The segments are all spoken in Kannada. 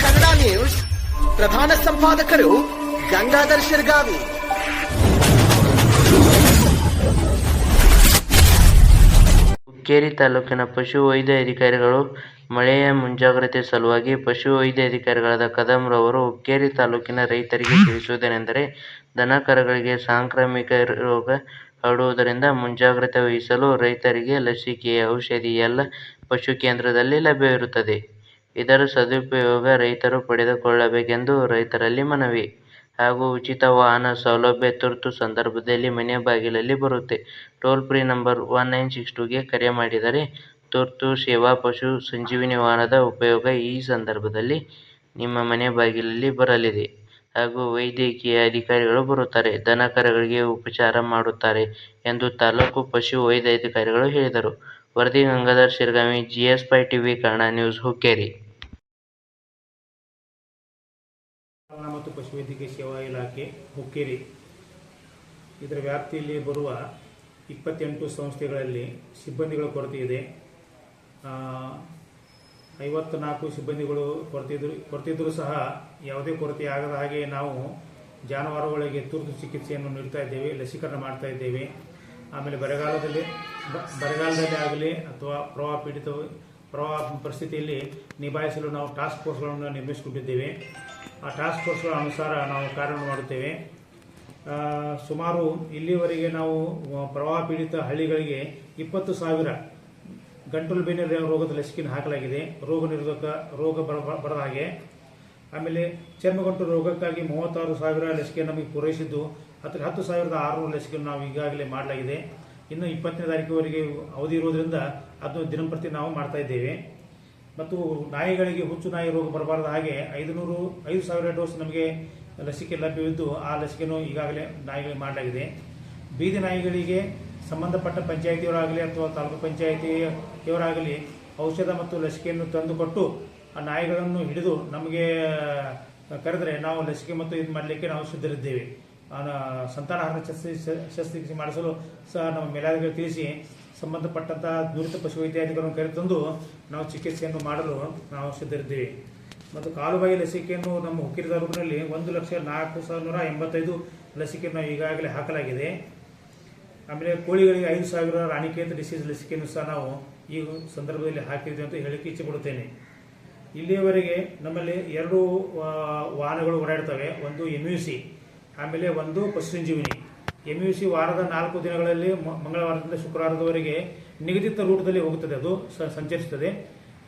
ಕನ್ನಡ ನ್ಯೂಸ್ ಪ್ರಧಾನ ಸಂಪಾದಕರು ಗಂಗಾಧರ್ ಶಿರ್ಗಾವಿ. ಹುಕ್ಕೇರಿ ತಾಲೂಕಿನ ಪಶು ವೈದ್ಯ ಅಧಿಕಾರಿಗಳು ಮಳೆಯ ಮುಂಜಾಗ್ರತೆ ಸಲುವಾಗಿ ಪಶು ವೈದ್ಯ ಅಧಿಕಾರಿಗಳಾದ ರವರು ಹುಕ್ಕೇರಿ ತಾಲೂಕಿನ ರೈತರಿಗೆ ತಿಳಿಸುವುದೇನೆಂದರೆ ದನಕರುಗಳಿಗೆ ಸಾಂಕ್ರಾಮಿಕ ರೋಗ ಹರಡುವುದರಿಂದ ಮುಂಜಾಗ್ರತೆ ವಹಿಸಲು ರೈತರಿಗೆ ಲಸಿಕೆ, ಔಷಧಿ ಎಲ್ಲ ಪಶು ಕೇಂದ್ರದಲ್ಲಿ ಲಭ್ಯವಿರುತ್ತದೆ. ಇದರ ಸದುಪಯೋಗ ರೈತರು ಪಡೆದುಕೊಳ್ಳಬೇಕೆಂದು ರೈತರಲ್ಲಿ ಮನವಿ. ಹಾಗೂ ಉಚಿತ ವಾಹನ ಸೌಲಭ್ಯ ತುರ್ತು ಸಂದರ್ಭದಲ್ಲಿ ಮನೆ ಬಾಗಿಲಲ್ಲಿ ಬರುತ್ತೆ. Toll free number one nine six ಟೂಗೆ ಕರೆ ಮಾಡಿದರೆ ತುರ್ತು ಸೇವಾ ಪಶು ಸಂಜೀವಿನಿ ವಾಹನದ ಉಪಯೋಗ ಈ ಸಂದರ್ಭದಲ್ಲಿ ನಿಮ್ಮ ಮನೆ ಬಾಗಿಲಲ್ಲಿ ಬರಲಿದೆ. ಹಾಗೂ ವೈದ್ಯಕೀಯ ಅಧಿಕಾರಿಗಳು ಬರುತ್ತಾರೆ. ದನ ಕರುಗಳಿಗೆ ಉಪಚಾರ ಮಾಡುತ್ತಾರೆ ಎಂದು ತಾಲೂಕು ಪಶು ವೈದ್ಯಾಧಿಕಾರಿಗಳು ಹೇಳಿದರು. ವರದಿ Gangadhar Shiragami GS Pai TV Kannada news Hukkeri. ಆಹಾರ ಮತ್ತು ಪಶುವೈದ್ಯಕೀಯ ಸೇವಾ ಇಲಾಖೆ, ಹುಕ್ಕೇರಿ. ಇದರ ವ್ಯಾಪ್ತಿಯಲ್ಲಿ ಬರುವ ಇಪ್ಪತ್ತೆಂಟು ಸಂಸ್ಥೆಗಳಲ್ಲಿ ಸಿಬ್ಬಂದಿಗಳ ಕೊರತೆ ಇದೆ. ಐವತ್ನಾಲ್ಕು ಸಿಬ್ಬಂದಿಗಳು ಕೊರತೆ ಇದ್ರು, ಕೊರತೆ ಸಹ ಯಾವುದೇ ಕೊರತೆ ಆಗದ ಹಾಗೆ ನಾವು ಜಾನುವಾರುಗಳಿಗೆ ತುರ್ತು ಚಿಕಿತ್ಸೆಯನ್ನು ನೀಡ್ತಾ ಇದ್ದೇವೆ, ಲಸಿಕರಣ ಮಾಡ್ತಾ ಇದ್ದೇವೆ. ಆಮೇಲೆ ಬರಗಾಲದಲ್ಲಿ ಬರಗಾಲದಲ್ಲಿ ಆಗಲಿ ಅಥವಾ ಪ್ರವಾಹ ಪೀಡಿತ, ಪ್ರವಾಹ ಪರಿಸ್ಥಿತಿಯಲ್ಲಿ ನಿಭಾಯಿಸಲು ನಾವು ಟಾಸ್ಕ್ ಫೋರ್ಸ್ಗಳನ್ನು ನಿರ್ಮಿಸಿಕೊಂಡಿದ್ದೇವೆ. ಆ ಟಾಸ್ಕ್ ಫೋರ್ಸ್ಗಳ ಅನುಸಾರ ನಾವು ಕಾರ್ಯ ಮಾಡುತ್ತೇವೆ. ಸುಮಾರು ಇಲ್ಲಿವರೆಗೆ ನಾವು ಪ್ರವಾಹ ಪೀಡಿತ ಹಳ್ಳಿಗಳಿಗೆ ಇಪ್ಪತ್ತು ಸಾವಿರ ಗಂಟಲು ಬೇನೆ ರೋಗದ ಲಸಿಕೆಯನ್ನು ಹಾಕಲಾಗಿದೆ. ರೋಗ ನಿರೋಧಕ, ರೋಗ ಬರ ಬರದ ಹಾಗೆ. ಆಮೇಲೆ ಚರ್ಮಗಂಟು ರೋಗಕ್ಕಾಗಿ ಮೂವತ್ತಾರು ಸಾವಿರ ಲಸಿಕೆ ನಮಗೆ ಪೂರೈಸಿದ್ದು, ಹತ್ತು ಹತ್ತು ಸಾವಿರದ ಆರುನೂರು ಲಸಿಕೆಯನ್ನು ನಾವು ಈಗಾಗಲೇ ಮಾಡಲಾಗಿದೆ. ಇನ್ನು ಇಪ್ಪತ್ತನೇ ತಾರೀಕುವರೆಗೆ ಅವಧಿ ಇರೋದ್ರಿಂದ ಅದು ದಿನಂಪ್ರತಿ ನಾವು ಮಾಡ್ತಾ ಇದ್ದೇವೆ. ಮತ್ತು ನಾಯಿಗಳಿಗೆ ಹುಚ್ಚು ನಾಯಿ ರೋಗ ಬರಬಾರದ ಹಾಗೆ ಐದುನೂರು, ಐದು ಸಾವಿರ ಡೋಸ್ ನಮಗೆ ಲಸಿಕೆ ಲಭ್ಯವಿದ್ದು ಆ ಲಸಿಕೆಯನ್ನು ಈಗಾಗಲೇ ನಾಯಿಗಳಿಗೆ ಮಾಡಲಾಗಿದೆ. ಬೀದಿ ನಾಯಿಗಳಿಗೆ ಸಂಬಂಧಪಟ್ಟ ಪಂಚಾಯಿತಿಯವರಾಗಲಿ ಅಥವಾ ತಾಲೂಕು ಪಂಚಾಯಿತಿಯವರಾಗಲಿ ಔಷಧ ಮತ್ತು ಲಸಿಕೆಯನ್ನು ತಂದುಕೊಟ್ಟು ಆ ನಾಯಿಗಳನ್ನು ಹಿಡಿದು ನಮಗೆ ಕರೆದರೆ ನಾವು ಲಸಿಕೆ ಮತ್ತು ಇದು ಮಾಡಲಿಕ್ಕೆ ನಾವು ಸಿದ್ಧರಿದ್ದೇವೆ. ಸಂತಾನಹಾರ ಶಸ್ತ್ರ ಶಸ್ತ್ರಚಿಕಿತ್ಸೆ ಮಾಡಿಸಲು ಸಹ ನಮ್ಮ ಮೇಲಾಧಿಕಾರಿ ತಿಳಿಸಿ ಸಂಬಂಧಪಟ್ಟಂತ ನುರಿತ ಪಶುವೈದ್ಯಾಧಿಕಾರಿಗಳನ್ನು ಕರೆತಂದು ನಾವು ಚಿಕಿತ್ಸೆಯನ್ನು ಮಾಡಲು ನಾವು ಸಿದ್ಧರಿದ್ದೀವಿ. ಮತ್ತು ಕಾಲುಬಾಯಿ ಲಸಿಕೆಯನ್ನು ನಮ್ಮ ಹುಕ್ಕೇರಿ ತಾಲೂಕಿನಲ್ಲಿ ಒಂದು ಲಕ್ಷ ನಾಲ್ಕು ಸಾವಿರ ಎಂಬತ್ತೈದು ಲಸಿಕೆಯನ್ನು ಈಗಾಗಲೇ ಹಾಕಲಾಗಿದೆ. ಆಮೇಲೆ ಕೋಳಿಗಳಿಗೆ ಐದು ಸಾವಿರ, ರಾಣಿಕೇಂದ್ರ ಡಿಸೀಸ್ ಲಸಿಕೆಯನ್ನು ಸಹ ನಾವು ಈ ಸಂದರ್ಭದಲ್ಲಿ ಹಾಕಿದ್ವಿ ಅಂತ ಹೇಳಿಕ್ಕೆ ಇಚ್ಛೆ ಪಡುತ್ತೇನೆ ಇಲ್ಲಿಯವರೆಗೆ ನಮ್ಮಲ್ಲಿ ಎರಡು ವಾಹನಗಳು ಓಡಾಡ್ತವೆ. ಒಂದು ಎಂ ಯು ಸಿ ಆಮೇಲೆ ಒಂದು ಪಶು ಸಂಜೀವಿನಿ ಎಂ ಯು ಸಿ ವಾರದ ನಾಲ್ಕು ದಿನಗಳಲ್ಲಿ ಮಂಗಳವಾರದಿಂದ ಶುಕ್ರವಾರದವರೆಗೆ ನಿಗದಿತ ರೂಟ್ದಲ್ಲಿ ಹೋಗುತ್ತದೆ. ಅದು ಸಂಚರಿಸುತ್ತದೆ.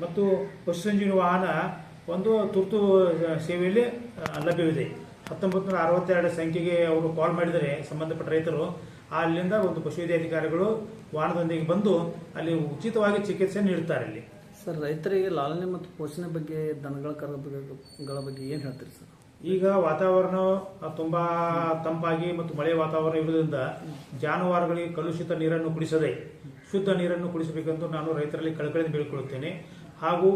ಮತ್ತು ಪಶು ಸಂಜೀವಿನಿ ವಾಹನ ಒಂದು ತುರ್ತು ಸೇವೆಯಲ್ಲಿ ಲಭ್ಯವಿದೆ. ಹತ್ತೊಂಬತ್ತು ನೂರ ಅರವತ್ತೆರಡು ಸಂಖ್ಯೆಗೆ ಅವರು ಕಾಲ್ ಮಾಡಿದರೆ ಸಂಬಂಧಪಟ್ಟ ರೈತರು, ಅಲ್ಲಿಂದ ಒಂದು ಪಶುವೈದ್ಯಾಧಿಕಾರಿಗಳು ವಾಹನದೊಂದಿಗೆ ಬಂದು ಅಲ್ಲಿ ಉಚಿತವಾಗಿ ಚಿಕಿತ್ಸೆ ನೀಡುತ್ತಾರೆ ಅಲ್ಲಿ. ಸರ್, ರೈತರಿಗೆ ಲಾಲನೆ ಮತ್ತು ಪೋಷಣೆ ಬಗ್ಗೆ ದನಗಳ ಕರಗಳ ಬಗ್ಗೆ ಏನು ಹೇಳ್ತೀರಿ ಸರ್? ಈಗ ವಾತಾವರಣ ತುಂಬಾ ತಂಪಾಗಿ ಮತ್ತು ಮಳೆ ವಾತಾವರಣ ಇರುವುದರಿಂದ ಜಾನುವಾರುಗಳಿಗೆ ಕಲುಷಿತ ನೀರನ್ನು ಕುಡಿಸದೆ ಶುದ್ಧ ನೀರನ್ನು ಕುಡಿಸಬೇಕೆಂದು ನಾನು ರೈತರಲ್ಲಿ ಕಳಕಳಿಯಿಂದ ಬೇಡಿಕೊಳ್ಳುತ್ತೇನೆ. ಹಾಗೂ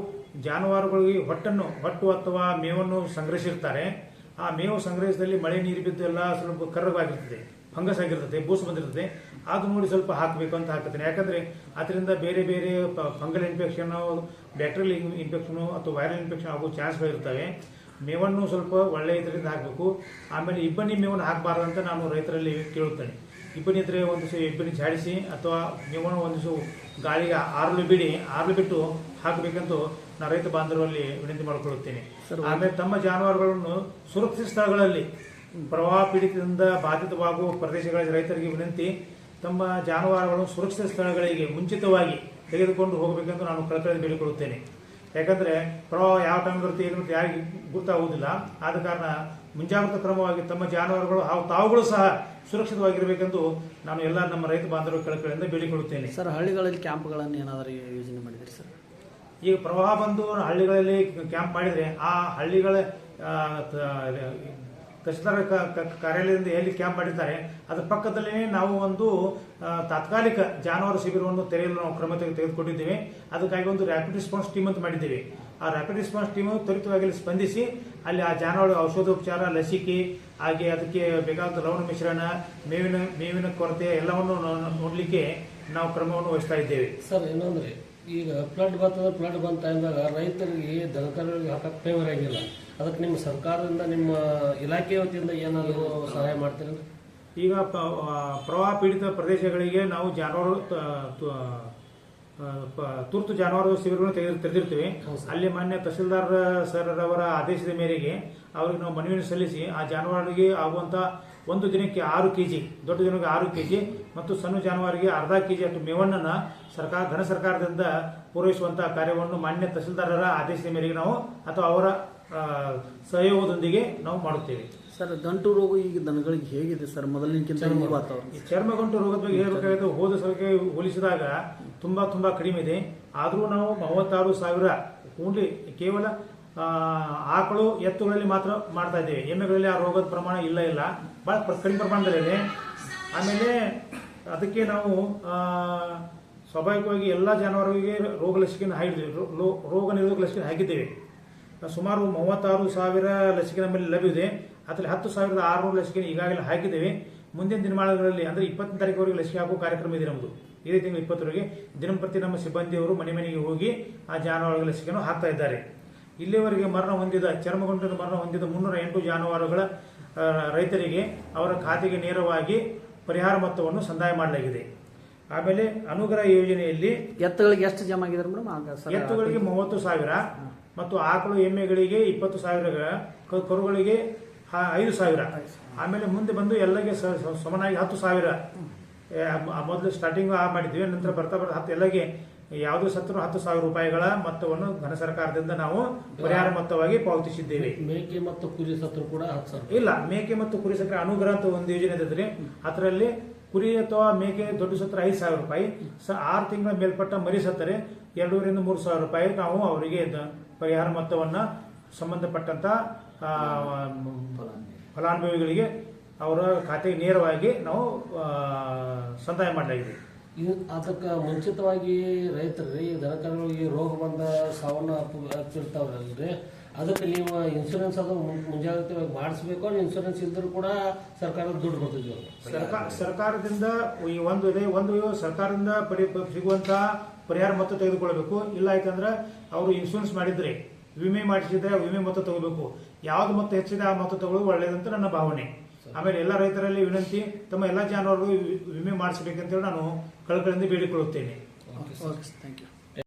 ಜಾನುವಾರುಗಳಿಗೆ ಹೊಟ್ಟನ್ನು, ಹೊಟ್ಟು ಅಥವಾ ಮೇವನ್ನು ಸಂಗ್ರಹಿಸಿರ್ತಾರೆ. ಆ ಮೇವು ಸಂಗ್ರಹಿಸಿದಲ್ಲಿ ಮಳೆ ನೀರು ಬಿದ್ದು ಎಲ್ಲ ಸ್ವಲ್ಪ ಕರ್ರಗಾಗಿರ್ತದೆ, ಫಂಗಸ್ ಆಗಿರ್ತದೆ, ಬೂಸು ಬಂದಿರ್ತದೆ. ಅದು ನೋಡಿ ಸ್ವಲ್ಪ ಹಾಕಬೇಕು ಅಂತ ಹಾಕುತ್ತೇನೆ. ಯಾಕಂದ್ರೆ ಅದರಿಂದ ಬೇರೆ ಬೇರೆ ಫಂಗಲ್ ಇನ್ಫೆಕ್ಷನ್ ಬ್ಯಾಕ್ಟೀರಿಯಲ್ ಇನ್ಫೆಕ್ಷನ್ ಅಥವಾ ವೈರಲ್ ಇನ್ಫೆಕ್ಷನ್ ಆಗೋ ಚಾನ್ಸ್ಗಳಿರ್ತವೆ. ಮೇವನ್ನು ಸ್ವಲ್ಪ ಒಳ್ಳೆಯ ಇದರಿಂದ ಹಾಕಬೇಕು. ಆಮೇಲೆ ಇಬ್ಬನಿ ಮೇವನ್ನು ಹಾಕಬಾರ್ದು ಅಂತ ನಾನು ರೈತರಲ್ಲಿ ಕೇಳುತ್ತೇನೆ. ಇಬ್ಬನಿ ಇದ್ರೆ ಒಂದು ದಿವಸ ಇಬ್ಬನಿ ಜಾಡಿಸಿ ಅಥವಾ ಮೇವನ್ನು ಒಂದು ದಿವಸ ಗಾಳಿಗೆ ಆರಲು ಬಿಡಿ ಆರಲು ಬಿಟ್ಟು ಹಾಕಬೇಕಂತ ನಾನು ರೈತ ಬಾಂಧವರಲ್ಲಿ ವಿನಂತಿ ಮಾಡಿಕೊಳ್ಳುತ್ತೇನೆ ಆಮೇಲೆ ತಮ್ಮ ಜಾನುವಾರುಗಳನ್ನು ಸುರಕ್ಷಿತ ಸ್ಥಳಗಳಲ್ಲಿ ಪ್ರವಾಹ ಪೀಡಿತದಿಂದ ಬಾಧಿತವಾಗುವ ಪ್ರದೇಶಗಳಲ್ಲಿ ರೈತರಿಗೆ ವಿನಂತಿ ತಮ್ಮ ಜಾನುವಾರುಗಳನ್ನು ಸುರಕ್ಷಿತ ಸ್ಥಳಗಳಿಗೆ ಮುಂಚಿತವಾಗಿ ತೆಗೆದುಕೊಂಡು ಹೋಗಬೇಕೆಂದು ನಾನು ಕಳಕಳಿ ಬೇಡಿಕೊಳ್ಳುತ್ತೇನೆ. ಯಾಕಂದ್ರೆ ಪ್ರವಾಹ ಯಾವ ಟೈಮ್ ಬರುತ್ತೆ ಏನು ಯಾರಿಗೆ ಗೊತ್ತಾಗುವುದಿಲ್ಲ. ಆದ ಕಾರಣ ಮುಂಜಾಗ್ರತಾ ಕ್ರಮವಾಗಿ ತಮ್ಮ ಜಾನುವಾರುಗಳು ಹಾಗೂ ತಾವುಗಳು ಸಹ ಸುರಕ್ಷಿತವಾಗಿರಬೇಕೆಂದು ನಾನು ಎಲ್ಲ ನಮ್ಮ ರೈತ ಬಾಂಧವರು ಕಳಕಳಿಯಿಂದ ಬೇಡಿಕೊಳ್ಳುತ್ತೇನೆ. ಸರ್ ಹಳ್ಳಿಗಳಲ್ಲಿ ಕ್ಯಾಂಪ್ಗಳನ್ನು ಏನಾದರೂ ಯೋಜನೆ ಮಾಡಿದಿರಿ ಸರ್? ಈಗ ಪ್ರವಾಹ ಬಂದು ಹಳ್ಳಿಗಳಲ್ಲಿ ಕ್ಯಾಂಪ್ ಮಾಡಿದರೆ ಆ ಹಳ್ಳಿಗಳ ತಹಸೀಲ್ದಾರ್ ಕಾರ್ಯಾಲಯದಿಂದ ಎಲ್ಲಿ ಕ್ಯಾಂಪ್ ಮಾಡಿದ್ದಾರೆ, ಅದರ ಪಕ್ಕದಲ್ಲೇ ನಾವು ಒಂದು ತಾತ್ಕಾಲಿಕ ಜಾನುವಾರು ಶಿಬಿರವನ್ನು ತೆರೆಯಲು ನಾವು ಕ್ರಮ ತೆಗೆ- ತೆಗೆದುಕೊಂಡಿದ್ದೇವೆ. ಅದಕ್ಕಾಗಿ ಒಂದು ರ್ಯಾಪಿಡ್ ರೆಸ್ಪಾನ್ಸ್ ಟೀಮ್ ಅಂತ ಮಾಡಿದ್ದೇವೆ. ಆ ರ್ಯಾಪಿಡ್ ರೆಸ್ಪಾನ್ಸ್ ಟೀಮ್ ತ್ವರಿತವಾಗಿ ಸ್ಪಂದಿಸಿ, ಅಲ್ಲಿ ಆ ಜಾನುವಾರು ಔಷಧೋಪಚಾರ, ಲಸಿಕೆ, ಹಾಗೆ ಅದಕ್ಕೆ ಬೇಕಾದ ಲವಣ ಮಿಶ್ರಣ, ಮೇವಿನ ಮೇವಿನ ಕೊರತೆ ಎಲ್ಲವನ್ನು ನೋಡಲಿಕ್ಕೆ ನಾವು ಕ್ರಮವನ್ನು ವಹಿಸ್ತಾ ಇದ್ದೇವೆ. ಸರ್ ಏನಂದ್ರೆ ಈಗ ಫ್ಲಡ್ ಬರ್ತದೆ ಫ್ಲಡ್ ಬಂದ ಟೈಮ್ದಾಗ ರೈತರಿಗೆ ದನಕರಿಗೆ ಹಾಕಕ್ಕೆ ಫೇವರ್ ಆಗಿಲ್ಲ. ಅದಕ್ಕೆ ನಿಮ್ಮ ಸರ್ಕಾರದಿಂದ ನಿಮ್ಮ ಇಲಾಖೆ ವತಿಯಿಂದ ಏನಾದರೂ ಸಹಾಯ ಮಾಡ್ತೀರಿ? ಈಗ ಪ್ರವಾಹ ಪೀಡಿತ ಪ್ರದೇಶಗಳಿಗೆ ನಾವು ಜಾನುವಾರು ತುರ್ತು ಜಾನುವಾರು ಶಿಬಿರಗಳನ್ನು ತೆಗೆದು ತೆರೆದಿರ್ತೀವಿ. ಅಲ್ಲಿ ಮಾನ್ಯ ತಹಸೀಲ್ದಾರ್ ಸರ್ ಅವರ ಆದೇಶದ ಮೇರೆಗೆ ಅವ್ರಿಗೆ ನಾವು ಮನವಿಯನ್ನು ಸಲ್ಲಿಸಿ ಆ ಜಾನುವಾರಿಗೆ ಆಗುವಂಥ ಒಂದು ದಿನಕ್ಕೆ ಆರು ಕೆ ಜಿ ದೊಡ್ಡ ದಿನಕ್ಕೆ ಆರು ಕೆ ಜಿ ಮತ್ತು ಸಣ್ಣ ಜಾನುವಾರಿಗೆ ಅರ್ಧ ಕೆ ಜಿ ಅಷ್ಟು ಮೇವಣ್ಣನ ಸರ್ಕಾರ ಧನ ಸರ್ಕಾರದಿಂದ ಪೂರೈಸುವಂತಹ ಕಾರ್ಯವನ್ನು ಮಾನ್ಯ ತಹಸೀಲ್ದಾರರ ಆದೇಶದ ಮೇರೆಗೆ ನಾವು ಅಥವಾ ಅವರ ಸಹಯೋಗದೊಂದಿಗೆ ನಾವು ಮಾಡುತ್ತೇವೆ. ಸರ್ ಗಂಟು ರೋಗ ಈಗ ದನಗಳಿಗೆ ಹೇಗಿದೆ ಸರ್? ಮೊದಲಿನಕ್ಕಿಂತ ಈ ವಾತಾವರಣ. ಈ ಚರ್ಮಗಂಟು ರೋಗದ ಬಗ್ಗೆ ಹೇಳ್ಬೇಕಾದ್ರೆ ಹೋದ ಸಲಕ್ಕೆ ಹೋಲಿಸಿದಾಗ ತುಂಬಾ ತುಂಬಾ ಕಡಿಮೆ ಇದೆ. ಆದರೂ ನಾವು ಮೂವತ್ತಾರು ಸಾವಿರ ಓನ್ಲಿ ಕೇವಲ ಆಕಳು ಎತ್ತುಗಳಲ್ಲಿ ಮಾತ್ರ ಮಾಡ್ತಾ ಇದ್ದೇವೆ. ಎಮ್ಮೆಗಳಲ್ಲಿ ಆ ರೋಗದ ಪ್ರಮಾಣ ಇಲ್ಲ ಇಲ್ಲ. ಬಹಳ ಪ್ರ- ಕಡಿಮೆ ಪ್ರಮಾಣದಲ್ಲಿದೆ ಆಮೇಲೆ ಅದಕ್ಕೆ ನಾವು ಸ್ವಾಭಾವಿಕವಾಗಿ ಎಲ್ಲ ಜಾನುವಾರುಗಳಿಗೆ ರೋಗ ಲಸಿಕೆಯನ್ನು ಹಾಕಿದ್ದೇವೆ ರೋಗ ನಿರೋಧಕ ಲಸಿಕೆ ಹಾಕಿದ್ದೇವೆ. ಸುಮಾರು ಮೂವತ್ತಾರು ಸಾವಿರ ಲಸಿಕೆ ನಮ್ಮಲ್ಲಿ ಲಭ್ಯವಿದೆ. ಅದರಲ್ಲಿ ಹತ್ತು ಸಾವಿರದ ಆರುನೂರು ಲಸಿಕೆ ಈಗಾಗಲೇ ಹಾಕಿದ್ದೇವೆ. ಮುಂದಿನ ದಿನಮಾನಗಳಲ್ಲಿ ಅಂದರೆ ಇಪ್ಪತ್ತನೇ ತಾರೀಕುವರೆಗೆ ಲಸಿಕೆ ಹಾಕುವ ಕಾರ್ಯಕ್ರಮ ಇದೆ ನಮ್ಮದು ಇದೇ ತಿಂಗಳು ಇಪ್ಪತ್ತರವರೆಗೆ ದಿನಂಪ್ರತಿ ನಮ್ಮ ಸಿಬ್ಬಂದಿಯವರು ಮನೆ ಮನೆಗೆ ಹೋಗಿ ಆ ಜಾನುವಾರುಗಳ ಲಸಿಕೆಯನ್ನು ಹಾಕ್ತಾ ಇದ್ದಾರೆ. ಇಲ್ಲಿಯವರೆಗೆ ಮರಣ ಹೊಂದಿದ ಚರ್ಮಗೊಂಡದ ಮರಣ ಹೊಂದಿದ ಮುನ್ನೂರ ಎಂಟು ಜಾನುವಾರುಗಳ ರೈತರಿಗೆ ಅವರ ಖಾತೆಗೆ ನೇರವಾಗಿ ಪರಿಹಾರ ಮೊತ್ತವನ್ನು ಸಂದಾಯ ಮಾಡಲಾಗಿದೆ. ಆಮೇಲೆ ಅನುಗ್ರಹ ಯೋಜನೆಯಲ್ಲಿ ಎತ್ತುಗಳಿಗೆ ಎಷ್ಟು ಜಮಾ ಆಗಿದೆ ಮೇಡಮ್? ಎತ್ತುಗಳಿಗೆ ಮೂವತ್ತು ಸಾವಿರ. ಮತ್ತು ಆಕಳು ಎಮ್ಮೆಗಳಿಗೆ ಇಪ್ಪತ್ತು ಸಾವಿರ ಕರುಗಳಿಗೆ ಐದು ಸಾವಿರ. ಆಮೇಲೆ ಮುಂದೆ ಬಂದು ಎಲ್ಲಗೆ ಸಮನಾಗಿ ಹತ್ತು ಸಾವಿರ. ಮೊದಲು ಸ್ಟಾರ್ಟಿಂಗ್ ಆ ಮಾಡಿದ್ವಿ ನಂತರ ಬರ್ತಾ ಬರ್ತಾ ಹತ್ತು ಎಲ್ಲಗೆ ಯಾವುದೇ ಸತ್ರು ಹತ್ತು ಸಾವಿರ ರೂಪಾಯಿಗಳ ಮೊತ್ತವನ್ನು ಘನ ಸರ್ಕಾರದಿಂದ ನಾವು ಪರಿಹಾರ ಮೊತ್ತವಾಗಿ ಪಾವತಿಸಿದ್ದೇವೆ. ಮೇಕೆ ಮತ್ತು ಕುರಿ ಸತ್ರು ಕೂಡ ಇಲ್ಲ ಮೇಕೆ ಮತ್ತು ಕುರಿ ಸತ್ರ ಅನುಗ್ರಹ ಅಂತ ಒಂದು ಯೋಜನೆ ಇದ್ರಿ ಅದರಲ್ಲಿ ಕುರಿ ಅಥವಾ ಮೇಕೆ ದೊಡ್ಡ ಸತ್ತರೆ ಐದು ಸಾವಿರ ರೂಪಾಯಿ. ಸ ಆರು ತಿಂಗಳ ಮೇಲ್ಪಟ್ಟ ಮರಿ ಸತ್ತರೆ ಎರಡೂರಿಂದ ಮೂರು ಸಾವಿರ ರೂಪಾಯಿ. ನಾವು ಅವರಿಗೆ ಪರಿಹಾರ ಮೊತ್ತವನ್ನು ಸಂಬಂಧಪಟ್ಟಂತ ಫಲಾನುಭವಿಗಳಿಗೆ ಅವರ ಖಾತೆಗೆ ನೇರವಾಗಿ ನಾವು ಸಂದಾಯ ಮಾಡಲಾಗಿದೆ ಇದು ಅದಕ್ಕೆ ಮುಂಚಿತವಾಗಿ ರೈತರು ಈ ರೋಗ ಬಂದ ಸಾವನ್ನು ಅಪ್ಪು- ಅಪ್ಪಿರ್ತಾವ್ರಲ್ರಿ ಅದಕ್ಕೆ ನೀವು ಇನ್ಶೂರೆನ್ಸ್ ಅದು ಮುಂಜಾಗ್ರತೆಯಾಗಿ ಮಾಡಿಸ್ಬೇಕು ಇನ್ಶೂರೆನ್ಸ್ ಇದ್ರೂ ಕೂಡ ಸರ್ಕಾರದ ದುಡ್ಡು ಬರ್ತಿದ್ವಿ ಸರ್ಕಾರ ಸರ್ಕಾರದಿಂದ ಈ ಒಂದು ಇದೆ, ಒಂದು ಸರ್ಕಾರದಿಂದ ಪಡಿ ಸಿಗುವಂಥ ಪರಿಹಾರ ಮೊತ್ತ ತೆಗೆದುಕೊಳ್ಬೇಕು. ಇಲ್ಲ ಆಯ್ತಂದ್ರೆ ಅವರು ಇನ್ಶೂರೆನ್ಸ್ ಮಾಡಿದ್ರೆ, ವಿಮೆ ಮಾಡಿಸಿದ್ರೆ ವಿಮೆ ಮೊತ್ತ ತಗೋಬೇಕು. ಯಾವ್ದು ಮೊತ್ತ ಹೆಚ್ಚಿದೆ ಆ ಮೊತ್ತ ತಗೊಳ್ಳೋದು ಒಳ್ಳೇದಂತ ನನ್ನ ಭಾವನೆ. ಆಮೇಲೆ ಎಲ್ಲ ರೈತರಲ್ಲಿ ವಿನಂತಿ, ತಮ್ಮ ಎಲ್ಲ ಜಾನುವಾರು ವಿಮೆ ಮಾಡಿಸಬೇಕಂತೇಳಿ ನಾನು ಕಳಕಳಿಂದ ಬೇಡಿಕೊಳ್ಳುತ್ತೇನೆ. Okay thank you